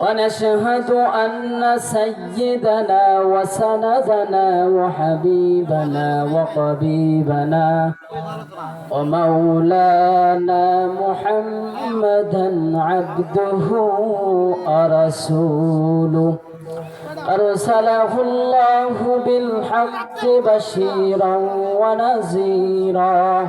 ونشهد أن سيدنا وسندنا وحبيبنا وقبيبنا ومولانا محمدا عبده ورسوله. أرسله الله بالحق بشيرا ونذيرا.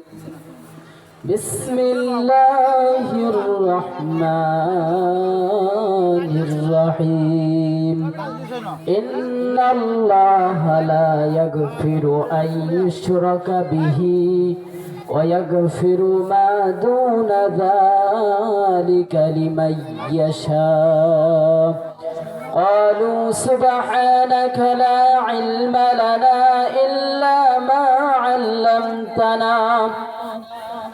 بسم الله الرحمن الرحيم. إن الله لا يغفر أن يشرك به ويغفر ما دون ذلك لمن يشاء. قالوا سبحانك لا علم لنا إلا ما علمتنا.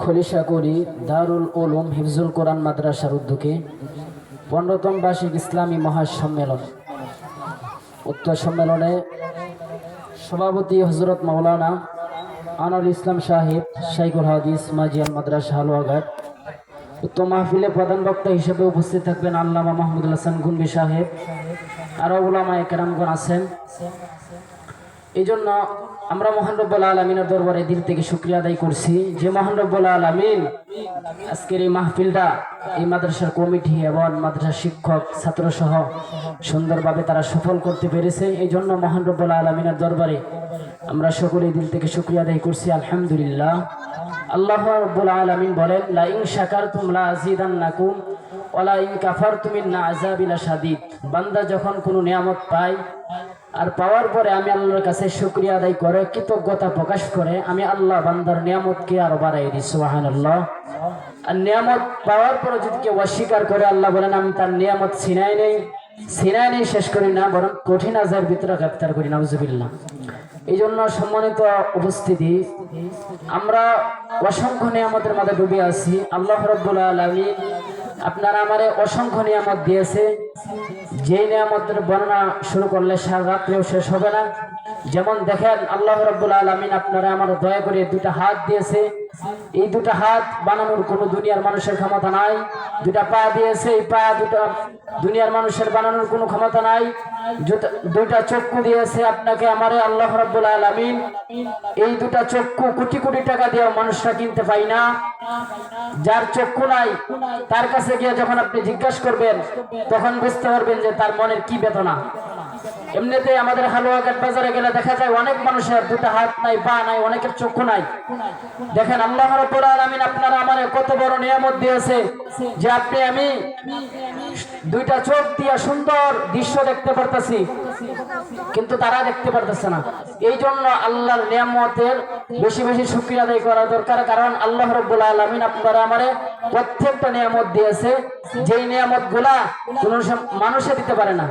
খলিশা করি দারুল উলুম হিফজুল কোরআন মাদ্রাসার উদ্যোগে পনেরোতম বার্ষিক ইসলামী মহাসম্মেলন। উক্ত সম্মেলনে সভাপতি হজরত মাওলানা আনোয়ার ইসলাম সাহেব শাইকুল হাদিস মাজিয়াল মাদ্রাসা, হালুয়াঘাট। উক্ত মাহফিলে প্রধান বক্তা হিসেবে উপস্থিত থাকবেন আল্লামা মাহমুদুল হাসান গুনবি সাহেব। আরও ওলামা একরামগণ আছেন। এই জন্য আমরা মহান রব্বুল আলমিনের দরবারে দিল থেকে শুক্রিয়া আদায় করছি। যে মহান রব্বুল আলমিন আজকের এই মাহফিলটা এই মাদ্রাসার কমিটি এবং মাদ্রাসার শিক্ষক ছাত্র সহ সুন্দরভাবে তারা সফল করতে পেরেছে। এই জন্য মহান রব্বুল আলমিনের দরবারে আমরা সকলেই দিল থেকে শুক্রিয়া আদায় করছি। আলহামদুলিল্লাহ। আল্লাহ রব্বুল আলমিন বলেন লাইং শাকার তুমলা আজিদান নাকুম ওলা ইন কাফার তুমি না আজাবিলা সাদিদ বান্দা যখন কোনো নিয়ামত পায় আর পাওয়ার পরে আমি আল্লাহর কাছে শুক্রিয়া আদায় করে, কৃতজ্ঞতা প্রকাশ করে আমি আল্লাহ বান্দার নিয়ামতকে আরও বাড়াই দিই সুবাহান আল্লাহ আর নিয়ামত পাওয়ার পরে যদি কেউ অস্বীকার করে, আল্লাহ বলেন, আমি তার নিয়ামত ছিনাই নেই ছিনাই নেই, শেষ করি না, বরং কঠিন আজার ভিতরে গ্রেপ্তার করি না নাউজুবিল্লাহ। এই জন্য সম্মানিত উপস্থিতি, আমরা অসংখ্য নিয়ামতের মাঝে ডুবে আছি। আল্লাহ রব্বুল আলমী আপনারা আমারে অসংখ্য নিয়ামত দিয়েছে। যে নিয়ামতের বর্ণনা শুরু করলে সারা রাত্রেও শেষ হবে না। যেমন দেখেন, আল্লাহ রব্বুল আলমিন আপনারা আমার দয়া করে দুটা হাত দিয়েছে। এই দুটা হাত বানানোর কোনো দুনিয়ার মানুষের ক্ষমতা নাই। দুটা পা দিয়েছে এই পা দুটা দুনিয়ার মানুষের বানানোর কোনো ক্ষমতা নাই। দুইটা চক্ষু দিয়েছে আপনাকে আমারে আল্লাহ রব্বুল আলমিন এই দুটা চক্ষু কোটি কোটি টাকা দিয়ে মানুষরা কিনতে পাই না। যার চক্ষু নাই, তার কাছে গিয়ে যখন আপনি জিজ্ঞাসা করবেন, তখন বুঝতে পারবেন যে তার মনের কি বেদনা। এমনিতে আমাদের হালুয়াঘাট বাজারে গেলে দেখা যায় অনেক মানুষের দুটো হাত নাই, পা নাই, অনেকের চক্ষু নাই। দেখেন, আল্লাহ রব্বুল আলামিন আপনারা আমারে কত বড় নিয়ামত দিয়েছে যে আপনি আমি দুইটা চোখ দিয়ে সুন্দর দৃশ্য দেখতে পারতেছি, কিন্তু তারা দেখতে পারতেছে না। এই জন্য আল্লাহর নিয়ামতের বেশি বেশি শুক্রিয়া আদায় করা দরকার, কারণ আল্লাহ রব্বুল আলমিন আপনারা আমারে প্রত্যেকটা নিয়ামত দিয়েছে, যেই নিয়ামতগুলা কোন মানুষে দিতে পারে না।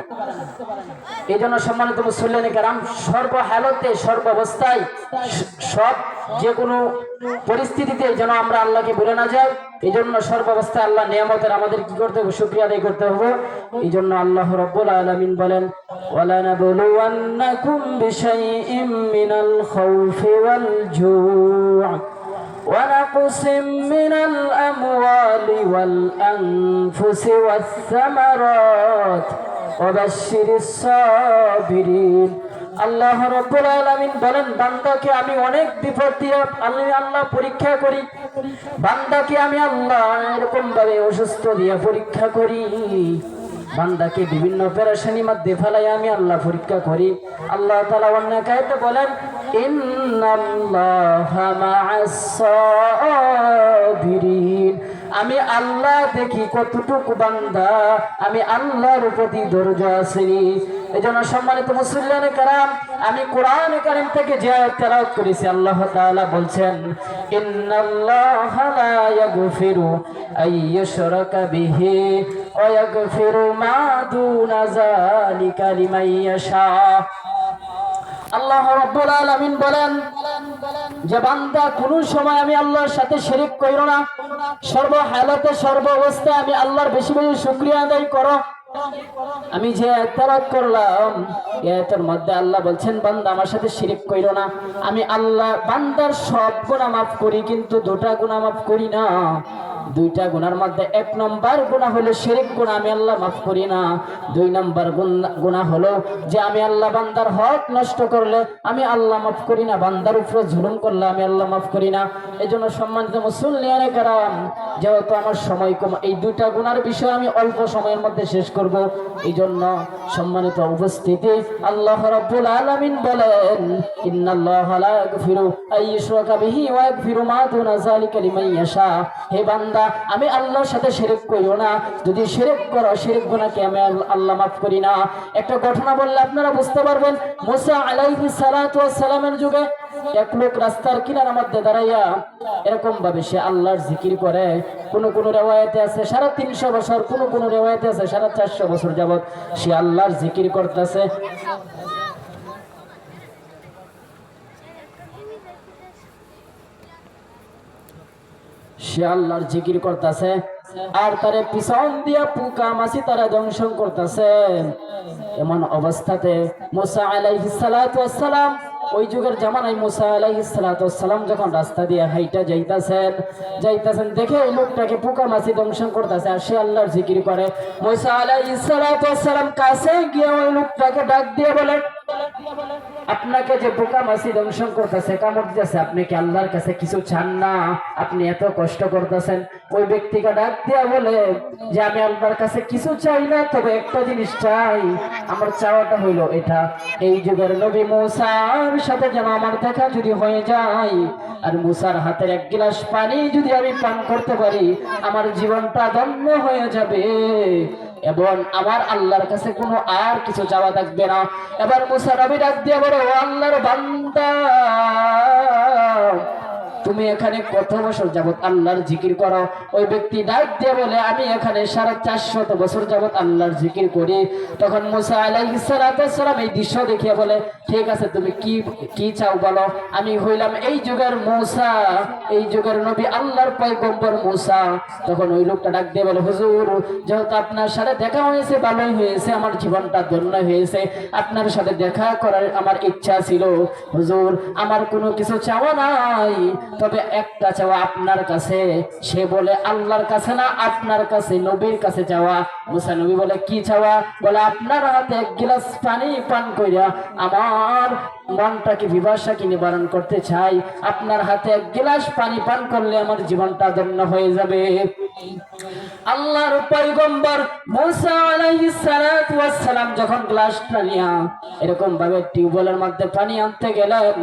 এই জন্য সম্মানিত মুসল্লিন কারাম সর্ব হালতে সর্ব অবস্থায় স- সব যে কোনো পরিস্থিতিতে যেন আমরা আল্লাহকে ভুলে না যাই এই জন্য সর্ব অবস্থায় আল্লাহ নিয়ামতের আমাদের কি করতে হবে শুক্রিয়া আদায় করতে হবে এই জন্য আল্লাহ রব্বুল আলামিন বলেন ওয়ালানাবলুওয়ান্নাকুম বিশাইইম মিনাল খাউফি ওয়াল জু'আ ونقص من الأموال والأنفس والثمرات وبشر الصابرين আল্লাহ রব্বুল আলামিন বলেন বান্দাকে আমি অনেক বিপদ দিয়ে আমি আল্লাহ পরীক্ষা করি বান্দাকে আমি আল্লাহ এরকম ভাবে অসুস্থ দিয়ে পরীক্ষা করি বান্দাকে বিভিন্ন পেরেশানি মধ্যে ফেলাই আমি আল্লাহ পরীক্ষা করি আল্লাহ তালা অন্য কায়তে বলেন ইন্নাল্লাহা মা'আস সাবিরিন। আমি আল্লাহ দেখি কতটুকু বান্দা। আমি আল্লাহর প্রতি ধৈর্য আসেনি এই জন্য সম্মানিত মুসলিয়ানে কারাম, আমি কোরআন কারিম থেকে যে তেলাওয়াত করেছি, আল্লাহ তাআলা বলছেন, ইন্নাল্লাহা লা ইয়াগফিরু আইয়ুশরাকা বিহি ওয়া ইয়াগফিরু মা দুনা যালিকা লিমান ইয়াশা। আল্লাহ রাব্বুল আলামিন বলেন যে বান্দা কোন সময় আমি আল্লাহর সাথে শরিক কইরো না। সর্ব হালতে সর্ব অবস্থায় আমি আল্লাহর বেশি বেশি শুক্রিয়া আদায় করো। আমি যে তেলাত করলাম এর মধ্যে আল্লাহ বলছেন, বান্দা, আমার সাথে শিরিক কইরো না। আমি আল্লাহ, বান্দার সব গুণা মাফ করি, কিন্তু দুটা গুণা মাফ করি না। দুইটা গুণার মধ্যে এক নম্বর গুনাহ হলো শিরিক গুনাহ, আমি আল্লাহ মাফ করি না। দুই নম্বর গুনাহ হলো যে আমি আল্লাহ বান্দার হক নষ্ট করলে আমি আল্লাহ মাফ করি না, বান্দার উপরে জুলুম করলে আমি আল্লাহ মাফ করি না। এই জন্য সম্মানিত মুসল্লিয়ানে কারাম, যেহেতু আমার সময় কম, এই দুইটা গুণার বিষয় আমি অল্প সময়ের মধ্যে শেষ করব। এই জন্য সম্মানিত উপস্থিতি, আল্লাহ রাব্বুল আলামিন বলেন, ইন্নাল্লাহ লা ইয়াগফিরু আইয়ুশরাকা বিহি ওয়া ইয়াগফিরু মা দুনা যালিকা লিমান ইয়াশা। হে বান্দা আমি আল্লাহর সাথে শিরক করিও না। যদি শিরক করো, শিরক গুনাহকে আমি আল্লাহ মাফ করি না। একটা ঘটনা বললে আপনারা বুঝতে পারবেন, মুসা ওয়াস সালামের যুগে এক লোক রাস্তার কিনার মধ্যে দাঁড়াইয়া এরকম ভাবে সে আল্লাহর জিকির করে। কোন কোন রেওয়ায়তে আছে, সাড়ে তিনশো বছর, কোন কোন রেওয়ায়তে আছে, সাড়ে চারশো বছর যাবত সে আল্লাহর জিকির করতেছে। সে আল্লাহর জিকির করতেছে, আর তারে পিছন দিয়া পুকা মাছি তারা দংশন করতেছে। এমন অবস্থাতে মুসা আলাইহিস সালাতু সালাম, ওই যুগের জামানায় মুসা আলাইহিস সালাতু সালাম যখন রাস্তা দিয়ে হাইটা যাইতাছেন যাইতাছেন দেখে ওই লোকটাকে পোকা মাছি দংশন করতেছে, আর সে আল্লাহর জিকির করে। মুসা আলাইহিস সালাতু সালাম কাছে গিয়ে ওই লোকটাকে ডাক দিয়ে বলে আপনাকে যে পোকা মাছি দংশন করতেছে, কামড় দিতেছে, আপনি কি আল্লাহর কাছে কিছু চান না? আপনি এত কষ্ট করতেছেন। ওই ব্যক্তিকে ডাক দিয়া বলে যে, আমি আল্লাহর কাছে কিছু চাই না, তবে একটা জিনিস চাই। আমার চাওয়াটা হইল এটা। এই যুগের নবী মুসার সাথে যেন আমার দেখা যদি হয়ে যায়, আর মুসার হাতের এক গিলাস পানি যদি আমি পান করতে পারি, আমার জীবনটা ধন্য হয়ে যাবে। এবং আমার আল্লাহর কাছে কোনো আর কিছু যাওয়া থাকবে না। এবার মুসা রবি ডাক দিয়ে বলো, "ও আল্লাহর বান্দা তুমি এখানে কত বছর যাবত আল্লাহর জিকির করো? ওই ব্যক্তি ডাক দিয়ে বলে, আমি এখানে সাড়ে চারশত বছর যাবত আল্লাহর জিকির করি। তখন মুসা আলাইহিস সালাম এই দৃশ্য দেখিয়ে বলে, ঠিক আছে, তুমি কি কি চাও বলো? আমি হইলাম, এই যুগের মুসা, এই যুগের নবী আল্লাহর পয়গম্বর মুসা। তখন ওই লোকটা ডাক দিয়ে বলে, হুজুর, যেহেতু আপনার সাথে দেখা হয়েছে, ভালোই হয়েছে, আমার জীবনটা ধন্য হয়েছে, আপনার সাথে দেখা করার আমার ইচ্ছা ছিল। হুজুর, আমার কোনো কিছু চাওয়া নাই তবে একটা চাওয়া আপনার কাছে, সে বলে আল্লাহর কাছে না, আপনার কাছে, নবীর কাছে চাওয়া। মুসা নবী বলে, কি চাওয়া? বলে, আপনার হাতে এক গিলাস পানি পান কইরা আমার মনটাকে বিভাষাকে নিবারণ করতে চাই। আপনার হাতে এক গিলাস পানি পান করলে আমার জীবনটা ধন্য হয়ে যাবে। আল্লাহর পয়গম্বর মুসা আলাইহিস সালাতু ওয়াস সালাম যখন গ্লাসটা নিয়া এরকম ভাবে টিউবওয়েলের মধ্যে পানি আনতে গেলেন,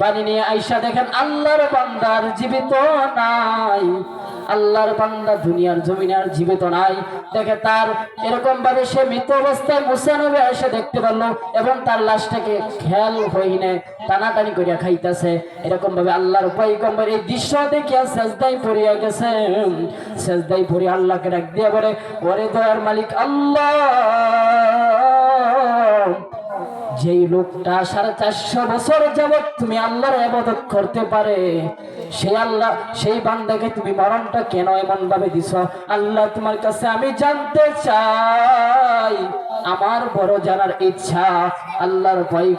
পানি নিয়ে আয়েশা দেখেন আল্লাহর বান্দার জীবিত নাই। আল্লাহর বান্দা দুনিয়ার জমিনে আর জীবিত নাই। দেখে তার এরকম ভাবে সে মৃত অবস্থায় মুসা নবী এসে দেখতে পারল এবং তার লাশটাকে খেয়াল হইনে টানাটানি করিয়া খাইতেছে। এরকম ভাবে আল্লাহর পয়গম্বর এই দৃশ্য দেখিয়া সেজদাই পড়িয়া গেছে। সেজদাই পড়ি আল্লাহকে ডাক দিয়া বলে, ওরে দয়ার মালিক, আল্লাহ! যেই লোকটা সাড়ে চারশো বছর যাবৎ তুমি আল্লাহর আবাদত করতে পারে সেই আল্লাহ, সেই বান্দাকে তুমি মরণটা কেন এমন ভাবে দিছ? আল্লাহ তোমার কাছে আমি জানতে চাই। আমার বড় জানার ইচ্ছা, আল্লাহর ভয়